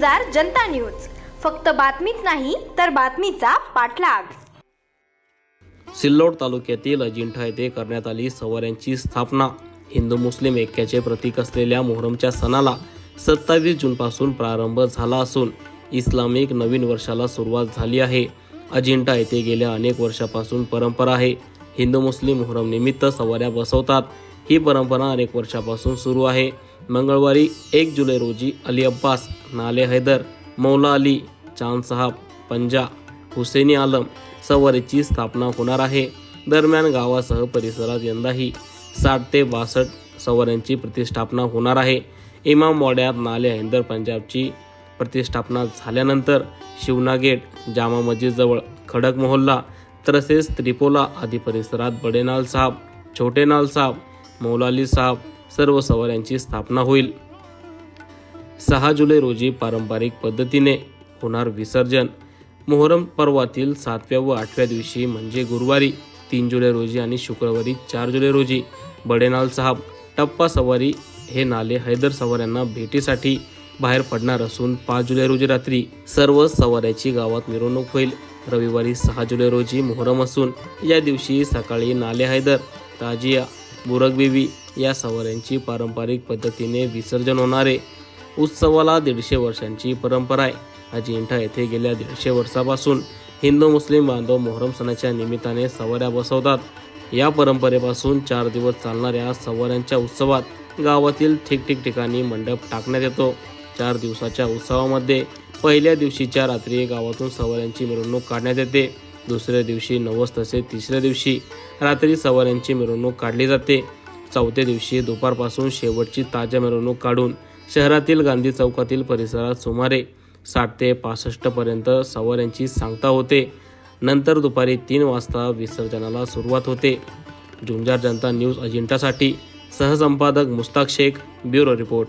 झुंजार Janata news. फक्त बातमीच नाही तर बातमीचा पाठलाग. सिल्लोड तालुक्यातील अजिंठा येथे करण्यात आली सवाऱ्यांची स्थापना. हिंदू मुस्लिम ऐक्याचे प्रतीक असलेल्या मोहरमच्या सणाला सत्तावीस जूनपासून प्रारंभ झाला असून इस्लामिक नवीन वर्षाला सुरुवात झाली आहे. अजिंठा येथे गेल्या अनेक वर्षापासून परंपरा आहे. हिंदू मुस्लिम मोहरम निमित्त सवाऱ्या बसवतात. ही परंपरा अनेक वर्षापासून सुरू आहे. मंगळवारी एक जुलै रोजी अली अब्बास नाले हैदर मौला अली चांद साहब पंजा हुसेनी आलम सवारीची स्थापना होणार आहे. दरम्यान गावासह परिसरात यंदाही साठ ते बासष्ट सवाऱ्यांची प्रतिष्ठापना होणार आहे. इमाम वाड्यात नाले हैदर पंजाबची प्रतिष्ठापना झाल्यानंतर शिवना गेट जामा मस्जिदजवळ खडक मोहल्ला तसेच त्रिपोला आदी परिसरात बडेनाल साहब छोटे नाल साहब मौलाली साहब सर्व सवाऱ्यांची स्थापना होईल. सहा जुलै रोजी पारंपरिक पद्धतीने होणार विसर्जन. मोहरम पर्वातील सातव्या व आठव्या दिवशी म्हणजे गुरुवारी तीन जुलै रोजी आणि शुक्रवारी चार जुलै रोजी. बडेनाल साहब टप्पा सवारी हे नाले हैदर सवाऱ्यांना भेटीसाठी बाहेर पडणार असून पाच जुलै रोजी रात्री सर्व सवाऱ्याची गावात मिरवणूक होईल. रविवारी सहा जुलै रोजी मोहरम असून या दिवशी सकाळी नाले हैदर ताजिया बुरगबेबी या सवाऱ्यांची पारंपरिक पद्धतीने विसर्जन होणारे उत्सवाला दीडशे वर्षांची परंपरा आहे. अजिंठा येथे गेल्या दीडशे वर्षापासून हिंदू मुस्लिम बांधव मोहरम सणाच्या निमित्ताने सवाऱ्या बसवतात. या परंपरेपासून चार दिवस चालणाऱ्या सवाऱ्यांच्या उत्सवात गावातील ठिकठिक ठिकाणी मंडप टाकण्यात येतो. चार दिवसाच्या उत्सवामध्ये पहिल्या दिवशीच्या रात्री गावातून सवाऱ्यांची मिरवणूक काढण्यात येते. दुसऱ्या दिवशी नवस तसेच तिसऱ्या दिवशी रात्री सवाऱ्यांची मिरवणूक काढली जाते. चौथ्या दिवशी दुपारपासून शेवटची ताज्या मिरवणूक काढून शहरातील गांधी चौकातील परिसरात सुमारे साठ ते पासष्ट पर्यंत सवाऱ्यांची सांगता होते. नंतर दुपारी तीन वाजता विसर्जनाला सुरुवात होते. झुंजार जनता न्यूज अजिंठासाठी सहसंपादक Mustaq Shaikh bureau report.